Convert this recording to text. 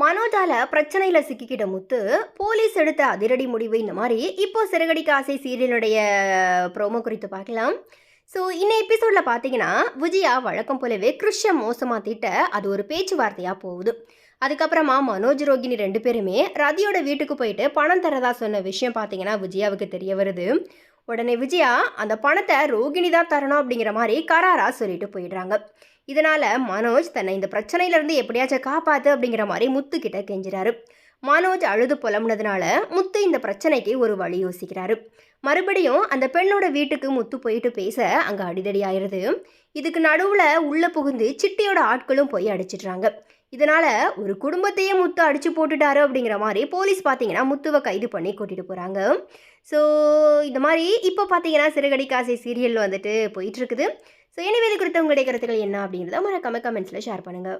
மனோஜால பிரச்சனையில் சிக்கிக்கிட்ட முத்து போலீஸ் எடுத்த அதிரடி முடிவு இந்த மாதிரி. இப்போ சிறகடிக்க ஆசை சீரியலுடைய ப்ரோமோ குறித்து பார்க்கலாம். ஸோ இந்த எபிசோடில் பார்த்தீங்கன்னா விஜயா வழக்கம் போலவே கிருஷ்ய மோசமாக திட்ட அது ஒரு பேச்சுவார்த்தையாக போகுது. அதுக்கப்புறமா மனோஜ் ரோகிணி ரெண்டு பேருமே ரதியோட வீட்டுக்கு போயிட்டு பணம் தரதா சொன்ன விஷயம் பார்த்தீங்கன்னா விஜயாவுக்கு தெரிய வருது. உடனே விஜயா அந்த பணத்தை ரோகிணி தான் தரணும் அப்படிங்கிற மாதிரி கராரா சொல்லிட்டு போயிடுறாங்க. இதனால மனோஜ் தன்னை இந்த பிரச்சனையிலேருந்து எப்படியாச்சும் காப்பாற்று அப்படிங்கிற மாதிரி முத்துக்கிட்ட கெஞ்சுறாரு. மனோஜ் அழுது புலம்புனதுனால முத்து இந்த பிரச்சனைக்கு ஒரு வழி யோசிக்கிறாரு. மறுபடியும் அந்த பெண்ணோட வீட்டுக்கு முத்து போயிட்டு பேச அங்கே அடிதடி ஆயிடுது இதுக்கு நடுவில் உள்ளே புகுந்து சிட்டியோட ஆட்களும் போய் அடிச்சிடுறாங்க. இதனால ஒரு குடும்பத்தையே முத்து அடிச்சு போட்டுட்டாரு அப்படிங்கிற மாதிரி போலீஸ் பார்த்தீங்கன்னா முத்துவை கைது பண்ணி கூட்டிகிட்டு போகிறாங்க ஸோ இந்த மாதிரி இப்போ பார்த்தீங்கன்னா சிறுகடி காசை சீரியல் வந்துட்டு போயிட்டுருக்குது ஸோ எனவே இது குறித்த உங்களுடைய கருத்துக்கள் என்ன அப்படிங்கிறத மறக்காம கமெண்ட்ஸில் ஷேர் பண்ணுங்கள்